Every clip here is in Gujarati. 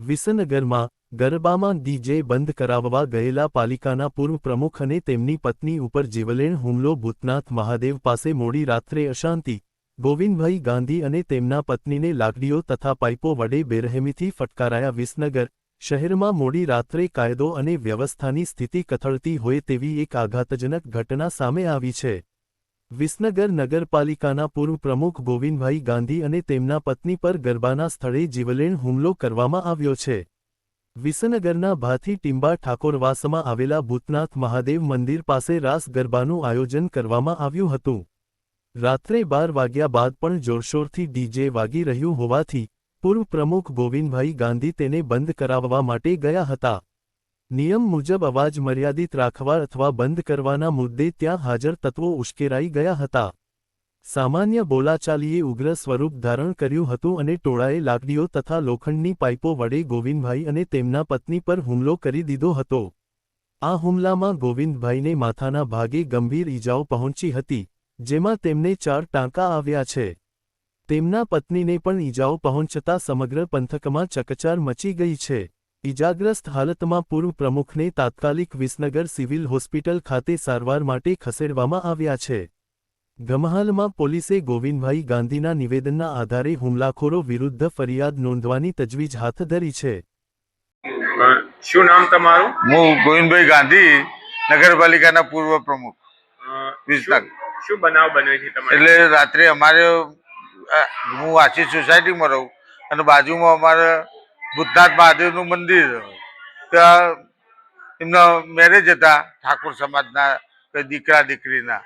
વિસનગરમાં ગરબામાં ડીજે બંધ કરાવવા ગયેલા પાલિકાના પૂર્વ પ્રમુખ અને તેમની પત્ની ઉપર જીવલેણ હુમલો, ભૂતનાથ મહાદેવ પાસે મોડી રાત્રે અશાંતિ, ગોવિંદભાઈ ગાંધી અને તેમના પત્નીને લાકડીઓ તથા પાઇપો વડે બેરહેમીથી ફટકારાયા વિસનગર શહેરમાં મોડી રાત્રે કાયદો અને વ્યવસ્થાની સ્થિતિ કથળતી હોય તેવી એક આઘાતજનક ઘટના સામે આવી છે. વિસનગર નગરપાલિકાના પૂર્વ પ્રમુખ ગોવિંદભાઈ ગાંધી અને તેમના પત્ની પર ગરબાના સ્થળે જીવલેણ હુમલો કરવામાં આવ્યો છે. વિસનગરના ભાથી ટિંબા ઠાકોરવાસમાં આવેલા ભૂતનાથ મહાદેવ મંદિર પાસે રાસ ગરબાનું આયોજન કરવામાં આવ્યું હતું. રાત્રે બાર વાગ્યા બાદ પણ જોરશોરથી ડીજે વાગી રહ્યું હોવાથી પૂર્વ પ્રમુખ ગોવિંદભાઈ ગાંધી તેને બંધ કરાવવા માટે ગયા હતા. નિયમ મુજબ અવાજ મર્યાદિત રાખવા અથવા બંધ કરવાના મુદ્દે ત્યાં હાજર તત્વો ઉશ્કેરાઈ ગયા હતા. સામાન્ય બોલાચાલીએ ઉગ્ર સ્વરૂપ ધારણ કર્યું હતું અને ટોળાએ લાકડીઓ તથા લોખંડની પાઇપો વડે ગોવિંદભાઈ અને તેમના પત્ની પર હુમલો કરી દીધો હતો. આ હુમલામાં ગોવિંદભાઈને માથાના ભાગે ગંભીર ઈજાઓ પહોંચી હતી, જેમાં તેમને ચાર ટાંકા આવ્યા છે. તેમના પત્નીને પણ ઈજાઓ પહોંચતા સમગ્ર પંથકમાં ચકચાર મચી ગઈ છે. ઈજાગ્રસ્ત હાલતમાં પૂર્વ પ્રમુખને તાત્કાલિક વિસનગર સિવિલ હોસ્પિટલ ખાતે સારવાર માટે ખસેડવામાં આવ્યા છે. ગમહાલમાં પોલીસે ગોવિંદભાઈ ગાંધીના નિવેદનના આધારે હુમલાખોરો વિરુદ્ધ ફરિયાદ નોંધવાની તજવીજ હાથ ધરી છે. શું નામ તમારું? હું ગોવિંદભાઈ ગાંધી નગરપાલિકાના પૂર્વ પ્રમુખ. શું- શું બનાવ બન્યો છે એટલે રાત્રે અમારે હું આશીષ સોસાયટીમાં રહું અને બાજુમાં અમારે ભૂતનાથ મહાદેવનું મંદિર. ત્યાં એમના મેરેજ હતા, ઠાકોર સમાજના દીકરા દીકરીના.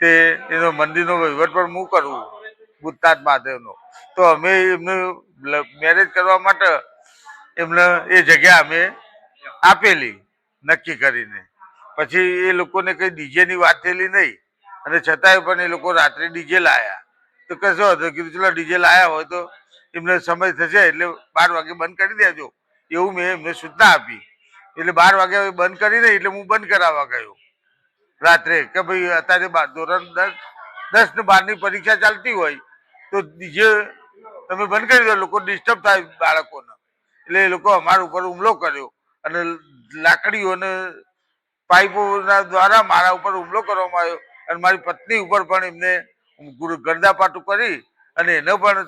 તે એનો મંદિરનો વહીવટ પણ હું કરું ભૂતનાથ મહાદેવનો. તો અમે એમને મેરેજ કરવા માટે એમને એ જગ્યા અમે આપેલી, નક્કી કરીને. પછી એ લોકોને કઈ ડીજેની વાત થયેલી નહીં. અને છતાંય પણ એ લોકો રાત્રે ડીજે લાયા. તો કશો હતો કીધું, ચલો, ડીજે લાયા હોય તો એમને સમય થશે એટલે બાર વાગે બંધ કરી દેજો. એવું મેં એમને સૂચના આપી. એટલે બાર વાગે બંધ કરી નહીં, એટલે હું બંધ કરાવવા ગયો. રાત્રે કે ભાઈ, અત્યારે ધોરણ દસ દસ ને બારની પરીક્ષા ચાલતી હોય, તો ડીજે તમે બંધ કરી દો, લોકો ડિસ્ટર્બ થાય બાળકોને. એટલે એ લોકો અમારા ઉપર હુમલો કર્યો અને લાકડીઓ અને પાઇપોના દ્વારા મારા ઉપર હુમલો કરવામાં આવ્યો અને મારી પત્ની ઉપર પણ એમને ગુર- ગરદાપાટું કરી અને એને પણ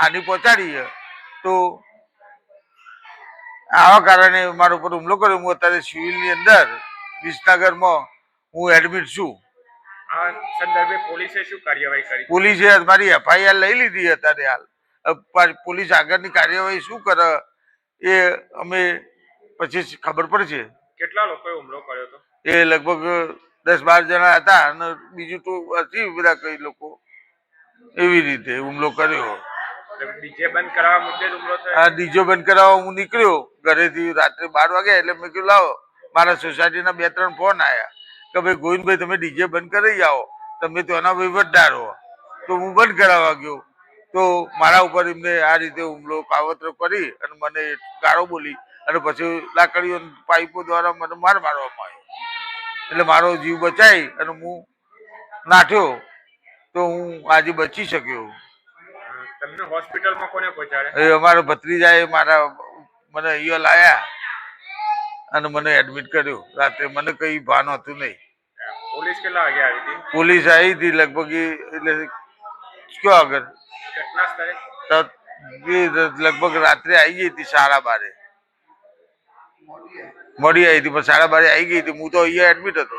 હાનિ પહોંચાડીએ. તો આવા કારણે મારા ઉપર હુમલો કર્યો. હું અત્યારે સિવિલની અંદર વિસનગરમાં હું એડમિટ છું. સંદર્ભે પોલીસે શું કાર્યવાહી કરી? પોલીસે મારી એફઆઈઆર લઈ લીધી અત્યારે હાલ. પોલીસ આગળની કાર્યવાહી શું કરે એ અમે પછી ખબર પડશે. કેટલા લોકોએ હુમલો કર્યો હતો? એ લગભગ દસ બાર જણા હતા અને બીજું તો હતી બધા કઈ લોકો એવી રીતે હુમલો કર્યો. ડીજે બંધ કરાવવા મુદ્દે હુમલો થયો? આ ડીજો બંધ કરાવવા હું નીકળ્યો. ઘરેથી રાત્રે બાર વાગ્યા એટલે મેં કીધું લાવો મારા સોસાયટીના બે ત્રણ ફોન આવ્યા કે ભાઈ ગોવિંદભાઈ તમે ડીજે બંધ કરી આવો. તમે તો એના વહીવટદાર હો. તો હું બંધ કરાવવા ગયો. તો મારા ઉપર એમને આ રીતે હુમલો કાવતરો કરી અને મને ગાળો બોલી અને પછી લાકડીઓ પાઇપો દ્વારા મને માર મારવામાં આવ્યો. એટલે મારો જીવ બચાવી અને હું નાઠ્યો તો હું આજે બચી શક્યો. તમને હોસ્પિટલમાં કોને પહોંચાડે? એ અમારો ભત્રીજાએ મારા મને અહીંયા લાયા અને મને એડમિટ કર્યો. રાત્રે મને કઈ ભાન હતું નહીં. પોલીસ કેટલા વાગે આવી હતી? પોલીસ આવી હતી લગભગ એટલે કયો આગળ? ઘટના સ્થળે? લગભગ રાત્રે આવી ગઈ હતી સાડા બારે. મોડી આવી હતી પણ સાડા બારે આવી ગઈ હતી. હું તો અહીંયા એડમિટ હતો.